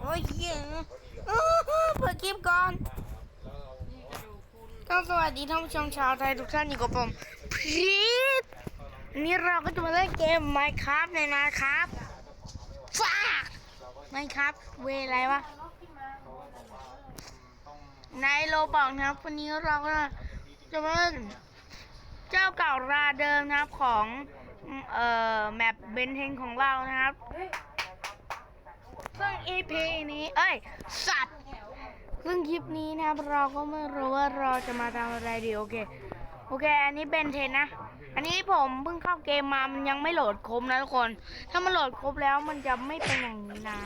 โอ้ยเหี้ยเขาดีกับอื้อหือเปิดคลิปก่อนแล้วเราก็สวัสดีท่านผู้ชมชาวไทยทุกท่านอยู่กับผมพีทนี่เราก็จะมาเล่นเกม Minecraft ใน Minecraft ฟา Minecraft เวอะไรวะในโลบอกนะครับ วันนี้เราก็จะมาเล่นเจ้าเก่าราเดิมนะครับของ เอ่อแมปเบนเทนของเรานะครับ ซึ่ง EP นี้ เอ้ย สัตว์ ซึ่งคลิปนี้นะครับ เราก็ไม่รู้ว่าเราจะมาทำอะไรดี โอเค โอเค อันนี้เบนเทนนะ อันนี้ผมเพิ่งเข้าเกมมามันยังไม่โหลดครบนะทุกคน ถ้ามันโหลดครบแล้วมันจะไม่เป็นอย่างนี้นะ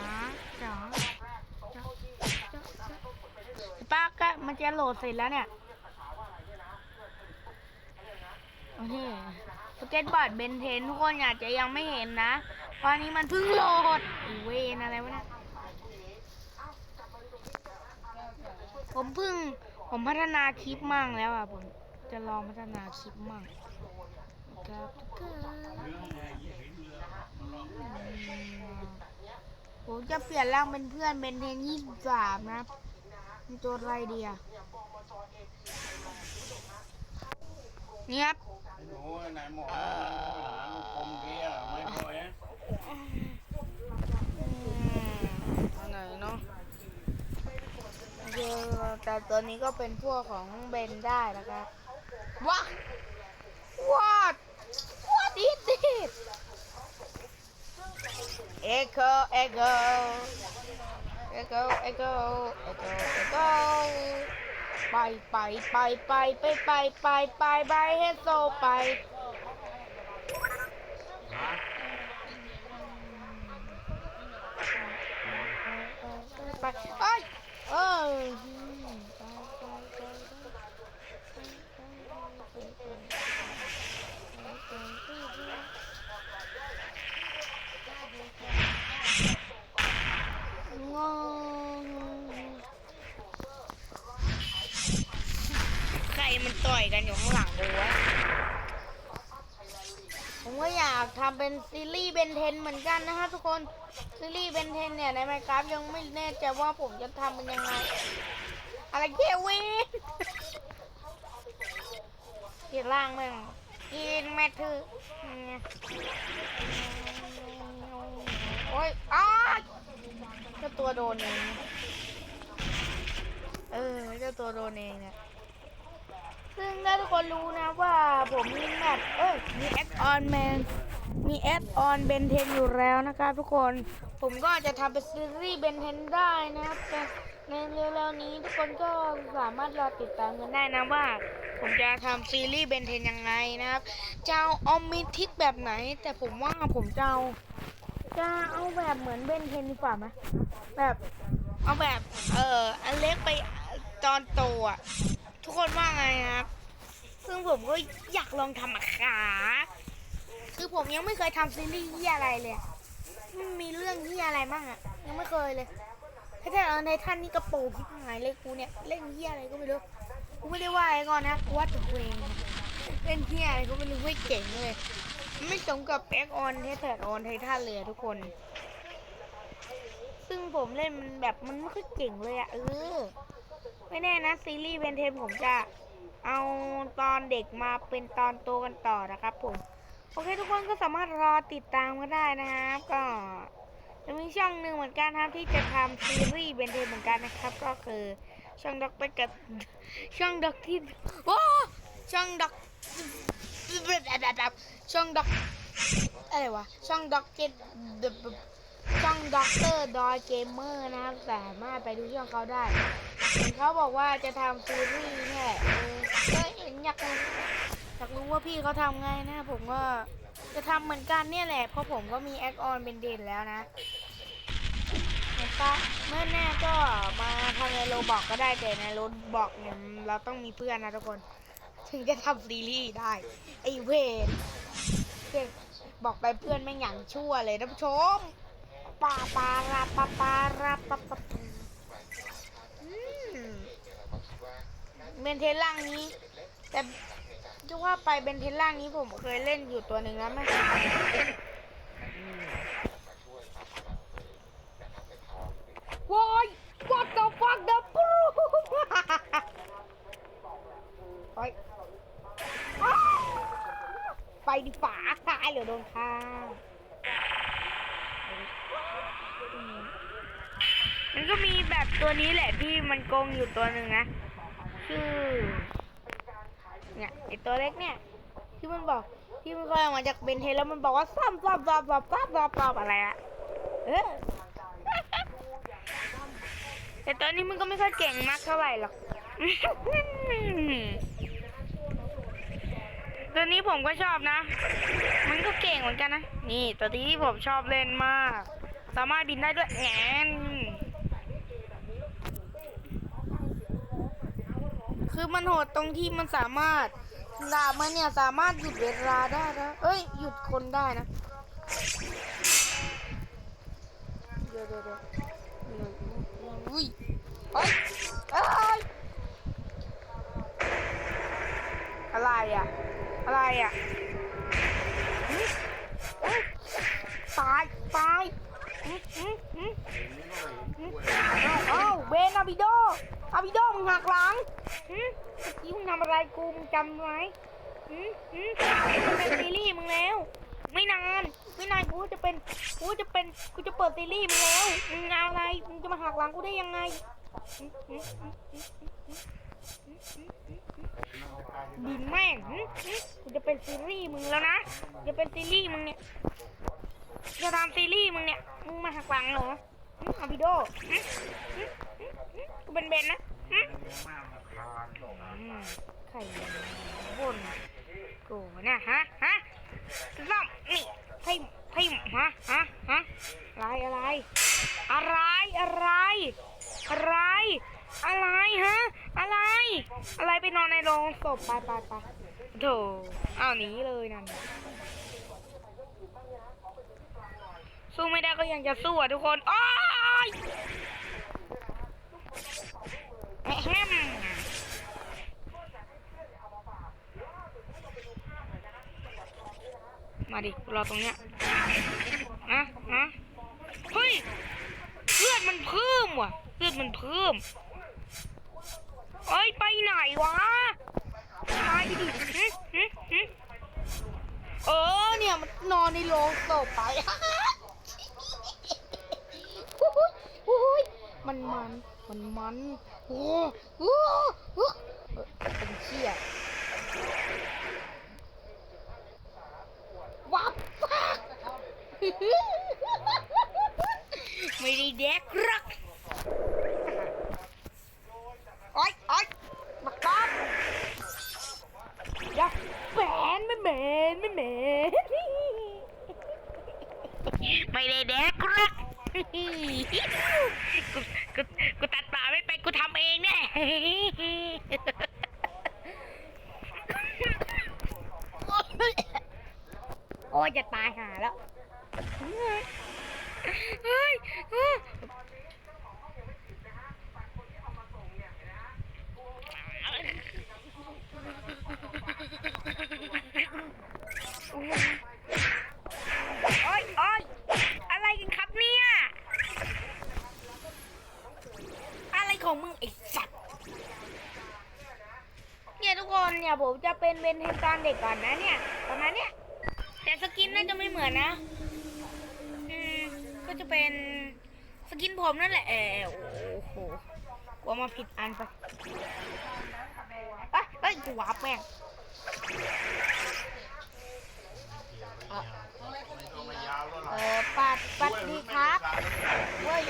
จ๋าป้าก็มันจะโหลดเสร็จแล้วเนี่ย โอเค เก็ตบอร์ดเบนเทนทุกคนอาจจะยังไม่เห็นนะเพราะอันนี้มันเพิ่งโหลดอ้เวนอะไรวะเนี่ยผมเพิ่งผมพัฒนาคลิปมั่งแล้วอะผมจะลองพัฒนาคลิปมั่งครับทุกคนผมจะเปลี่ยนร่างเป็นเพื่อนเป็นเทนยี่สิบสามนะมีตัวอะไรเดีอะ นี่ครับหนูไหหมอคมเบี้ยไม่ป่วยไหนเนาะคือแต่ตัวนี้ก็เป็นพวกของเบนได้นะครับว้าวอดวอดอีดิเอ็กโคเอ็กโคเอ็กโคเอ็กโคเอ็กเอ็ก ไปไปไปไปไปไปไปไปไปเฮดโซไปไปเอ้ยเอองงใค รมันต่อยกันอยู่ข้างหลังดูวะผมก็อยากทำเป็นซีรีส์เบนเทนเหมือนกันนะครับทุกคนซีรีส์เบนเทนเนี่ยในไมค์กราฟยังไม่แน่ใจว่าผมจะทำมันยังไง อะไรเกวินเกียร่างม่งกินแมทเธอโอ้ยอ้ายเจ้าตัวโดนเอง เออเจ้าตัวโดนเองเนี่ย ซึ่งถ้าทุกคนรู้นะว่าผมมีแมปเอ้ย มีแอดออนแมน มีแอดออนเบนเทนอยู่แล้วนะครับทุกคน ผมก็จะทำเป็นซีรีส์เบนเทนได้นะครับในเร็วๆนี้ทุกคนก็สามารถรอติดตามกันได้นะว่า ผมจะทำซีรีส์เบนเทนยังไงนะครับจะเอาออมมิทิกแบบไหน แต่ผมว่าผมจะเอาจะเอาแบบเหมือนเบนเทนดีกว่าไหมแบบเอาแบบเอออันเล็กไปตอนโตอะ คนว่าไงครับ ซึ่งผมก็อยากลองทำอะขาคือผมยังไม่เคยทำซีรีส์ที่อะไรเลยมีเรื่องที่อะไรมั่งอะยังไม่เคยเลยแค่แต่ในท่านนี่กระโปรงที่หายเลยกูเนี่ยเล่นที่อะไรก็ไม่รู้กูไม่ได้ว่าอะไรก่อนนะกูว่าตัวเองเล่นที่อะไรก็ไม่รู้ไม่เก่งเลย ไม่สมกับแบ็กออนเทสแทออนไททันเลยทุกคน ซึ่งผมเล่นมันแบบมันไม่ค่อยเก่งเลยอะเออ ไม่แน่นะซีรีส์เวนเทนผมจะเอาตอนเด็กมาเป็นตอนโตกันต่อนะครับผม โอเคทุกคนก็สามารถรอติดตามกันได้นะครับก็จะมีช่องหนึ่งเหมือนกันครับที่จะทำซีรีส์เวนเทนเหมือนกันนะครับ ก็คือช่องด็อกไปกับช่องด็อกที่โอ้ช่องด็อกช่องด็อกอะไรวะช่องด็อกเก็ต ช่องด็อกเตอร์ดอยเกมเมอร์นะครับสามารถไปดูช่องเขาได้เขาบอกว่าจะทำซีรีส์เนี่ยเออเห็นอยากรู้อยากรู้ว่าพี่เขาทำไงนะ ผมก็จะทำเหมือนกันเนี่ยแหละ เพราะผมก็มีแอคออนเป็นเด่นแล้วนะเห็นปะเมื่อแน่ก็มาทำในโรบอกก็ได้แต่ในโรบอกเนี่ยเราต้องมีเพื่อนนะทุกคน ถึงจะทำซีรีส์ได้ ไอเวนบอกไปเพื่อนไม่งอย่างชั่วเลยท่านผู้ชม ปาปาราปาปาราปาปาอืมเบนเทล่างนี้ แต่จะว่าไปเบนเทล่างนี้ผมเคยเล่นอยู่ตัวหนึ่งแล้วไม่ว้าย what the fuck the ปูไปอ้าวไปดิฝาตายเหรือโดนฆ่ามันก็มีแบบ ตัวนี้แหละที่มันโกงอยู่ตัวหนึ่งนะชื่อเนี่ยไอตัวเล็กเนี่ยที่มันบอกที่มันคอยออกมาจากเบนเทนแล้วมันบอกว่าซ้ำซ้ำซ้ำซ้ำซ้ำซ้ำซ้ำอะไรอะเออแต่ตอนนี้มันก็ไม่ค่อยเก่งมากเท่าไหร่หรอกตัวนี้ผมก็ชอบนะ มันก็เก่งเหมือนกันนะ นี่ตัวนี้ผมชอบเล่นมาก สามารถบินได้ด้วยแงน คือมันโหดตรงที่มันสามารถดาบมันเนี่ยสามารถหยุดเวลาได้นะเอ้ยหยุดคนได้นะเดี๋ยวเดี๋ยวเดี๋ยวอุ้ยเอ้ยเอ้ยอะไรอะ อะไรอะตายตาย เอ้าเอ้าเบนอาบิโดอาบิโดมึงหักหลังหึเมื่อกี้มึงทำอะไรกูมึงจำไว้หึหึจะเป็นซีรีส์มึงแล้ว ไม่นาน ไม่นานกูจะเป็นกูจะเป็นกูจะเปิดซีรีส์มึงแล้วมึงเอาอะไรมึงจะมาหักหลังกูได้ยังไงดินแม่งกูจะเป็นซีรีส์มึงแล้วนะจะเป็นซีรีส์มึงเนี่ย จะทำซีรีส์มึงเนี่ย มึงมาหักหลังเหรอหึอาบิโดกูเป็นเบนนะหึอืมไข่บนกูนะฮะฮะซ่อมนี่พิมพิมฮะฮะฮะอะไรอะไร อะไรอะไร อะไร อะไรฮะ อะไร อะไรไปนอนในโรงศพไปไปไปโถเอาหนีเลยนั่น สู้ไม่ได้ก็ยังจะสู้อะทุกคนอ้ายแฮมมาดิรอตรงเนี้ยอะฮะเฮ้ยเลือดมันเพิ่มว่ะเลือดมันเพิ่มเอ้ยไปไหนวะตายดิเออเนี่ยมันนอนในโรงศพไป มันมันมันมันโอ้โหเออเป็นเชี่ยวับฟักไม่ได้เด็กรักโอ๊ยโอ๊ยบักก๊อบอย่าแหวนไม่เหม็นไม่เหม็นไม่ได้เด็กหรั กกูกูกูตัดป่าไม่เป็นกูทำเองเนี่ยโอ้ยจะตายหาแล้ว เฮ้ยเฮ้ยโอ้ยโอ้ยอะไรกันครับเนี่ย อะไรของมึงไอ้สัตว์ เนี่ยทุก คนเนี่ยผมจะเป็นเบนเทนตอนเด็กก่อนนะเนี่ยประมาณเนี้ยแต่สกินน่าจะไม่เหมือนนะอืมก็จะเป็นสกินผมนั่นแหละเออโอ้โหกลัวมาผิดอันไปเอ้ยเอ้ยกูวแม่งเออปัดปัดดีครับเฮ้ย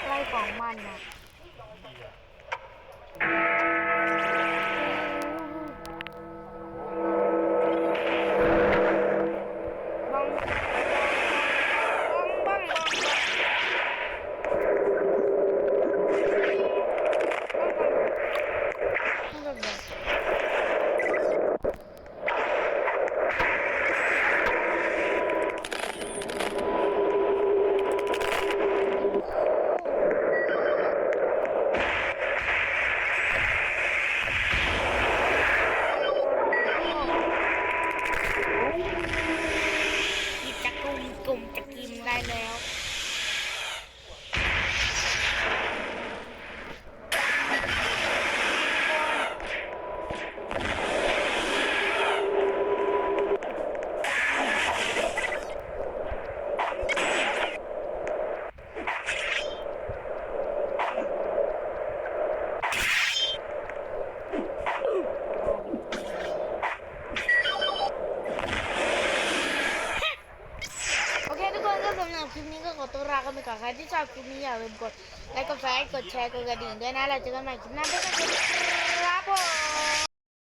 อะไรของมันนะ now. อนใครที่ชอบคลิปนี้อย่าลืมกดไลค์กดแชร์กดกระดิ่งด้วยนะเราเจอกันใหม่คลิปหน้าด้วยกัน